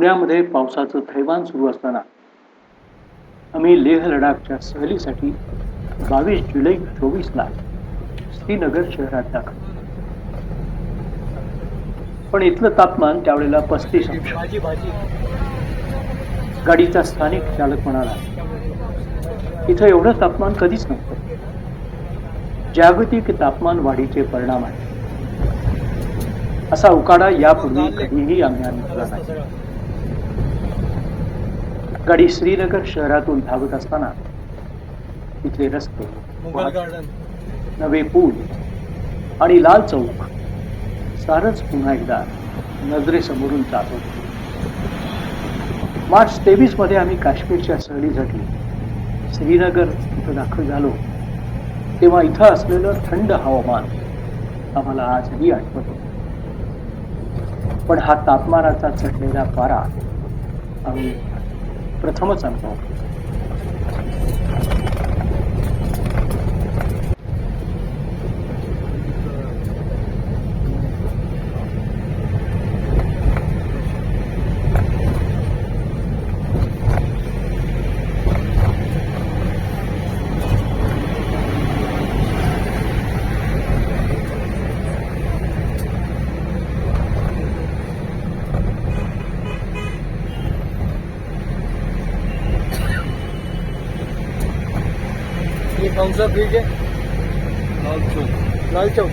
पुण्यामध्ये पावसाचं थैवान सुरू असताना आम्ही लेह लडाखच्या सहलीसाठी बावीस जुलै चोवीसला श्रीनगर शहरात दाखल. पण इथलं तापमान त्यावेळेला पस्तीस अंश. गाडीचा स्थानिक चालक म्हणाला इथं एवढं तापमान कधीच नव्हतं. जागतिक तापमान वाढीचे परिणाम आहे असा उकाडा यापूर्वी कधीही आम्ही अनुभवला नाही. गाडी श्रीनगर शहरातून धावत असताना तिथले रस्ते नवे पूल आणि लाल चौक सारच पुन्हा एकदा नजरेसमोरून जात होते. मार्च तेवीसमध्ये आम्ही काश्मीरच्या सहलीसाठी श्रीनगर इथं दाखल झालो. तेव्हा इथं असलेलं थंड हवामान आम्हाला आजही आठवत होतं. पण हा तापमानाचा चढलेला पारा आम्ही प्रथमच अनुभव ये कौन सा ब्रिज है लाल चौक लाल चौक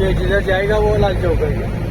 ये जिधर जाएगा वो लाल चौक है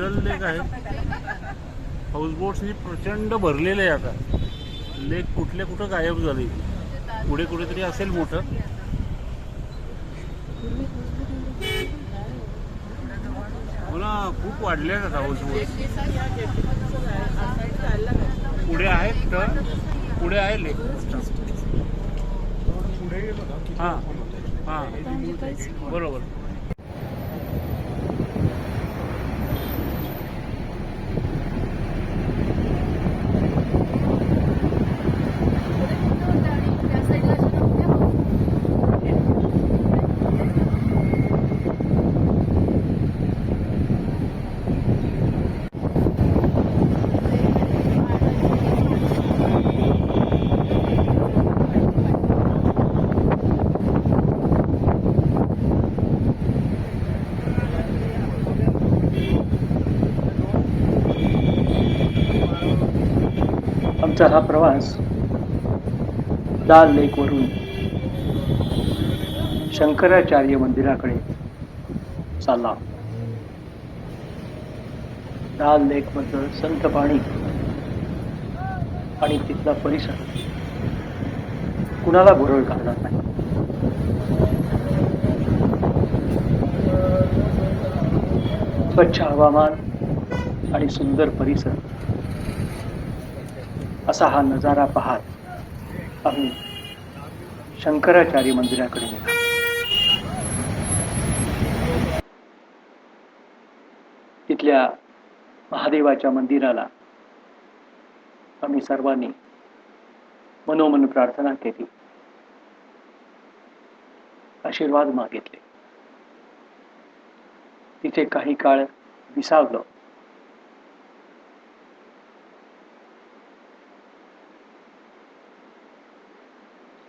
क्या? लेक आहे हाऊसबोट्सनी प्रचंड भरलेले आहे आता. लेक कुठल्या कुठं गायब झाले. पुढे कुठेतरी असेल मोठं. हो ना खूप वाढले आहेत आता हाऊसबोट पुढे आहेत तर? पुढे आहे लेक हां. हां. बरोबर. आमचा हा प्रवास लाल लेकवरून शंकराचार्य मंदिराकडे चालला. लाल लेक संत पाणी आणि तिथला परिसर कुणाला भुरळ करणार नाही? स्वच्छ हवामान आणि सुंदर परिसर असा हा नजारा पाहत आम्ही शंकराचार्य मंदिराकडे निघालो. तिथल्या महादेवाच्या मंदिराला आम्ही सर्वांनी मनोमन प्रार्थना केली. आशीर्वाद मागितले. तिथे काही काळ विसावलं.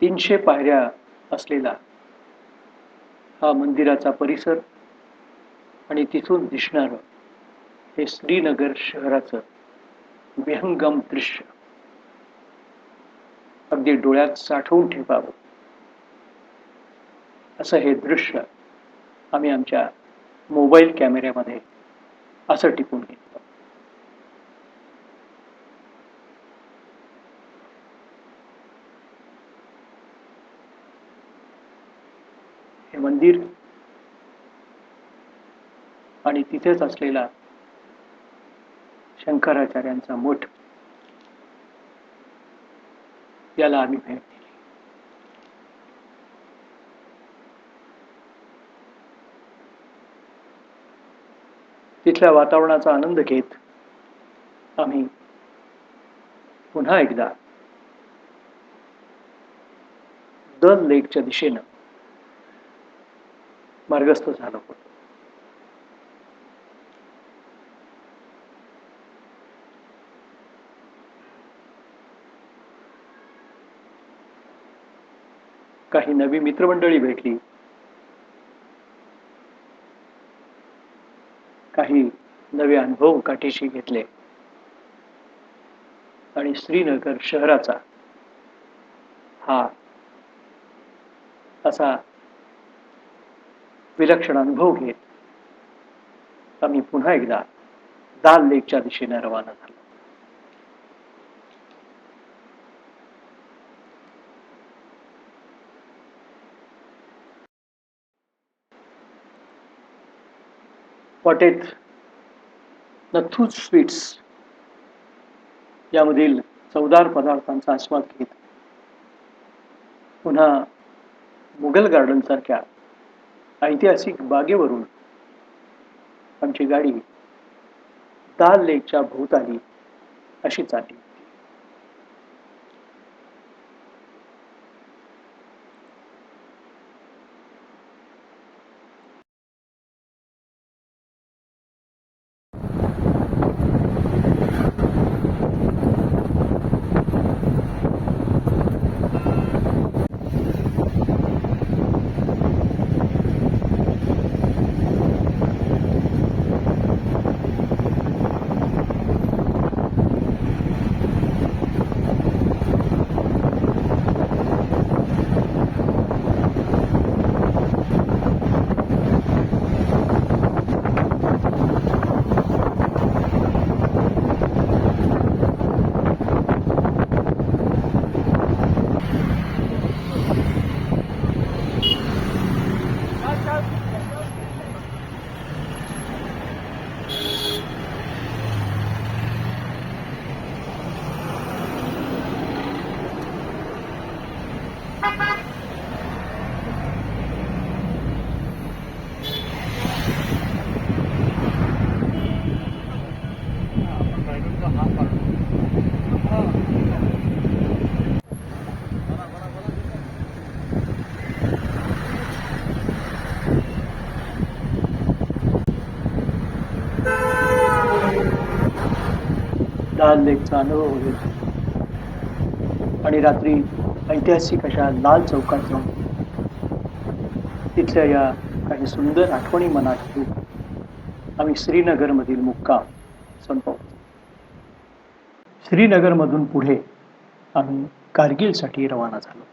तीनशे पायऱ्या असलेला हा मंदिराचा परिसर आणि तिथून दिसणारं हे श्रीनगर शहराचं विहंगम दृश्य. अगदी डोळ्यात साठवून ठेवावं. असं हे दृश्य आम्ही आमच्या मोबाईल कॅमेऱ्यामध्ये असं टिपून घेतो. मंदिर आणि तिथेच असलेला शंकराचार्यांचा मठ. याला आम्ही भेट दिली. तिथल्या वातावरणाचा आनंद घेत आम्ही पुन्हा एकदा दल लेकच्या दिशेनं मार्गस्थ झालो होतो. काही नवी मित्रमंडळी भेटली. काही नवे अनुभव काठीशी घेतले. आणि श्रीनगर शहराचा हा असा विलक्षण अनुभव घेत. आम्ही पुन्हा एकदा दाल लेकच्या दिशेने रवाना झालो. वाटेत नथूज स्वीट्स यामधील चवदार पदार्थांचा आस्वाद घेत. पुन्हा मुघल गार्डन सारख्या ऐतिहासिक बागेवरून आमची गाडी दाल लेकच्या भोवताली अशी चालली. लाल लेकचा अनुभव घेत आणि रात्री ऐतिहासिक अशा लाल चौकात जाऊन तिथल्या या काही सुंदर आठवणी मनात घेऊन आम्ही श्रीनगरमधील मुक्काम संपवतो. श्रीनगरमधून पुढे आम्ही कारगिलसाठी रवाना झालो.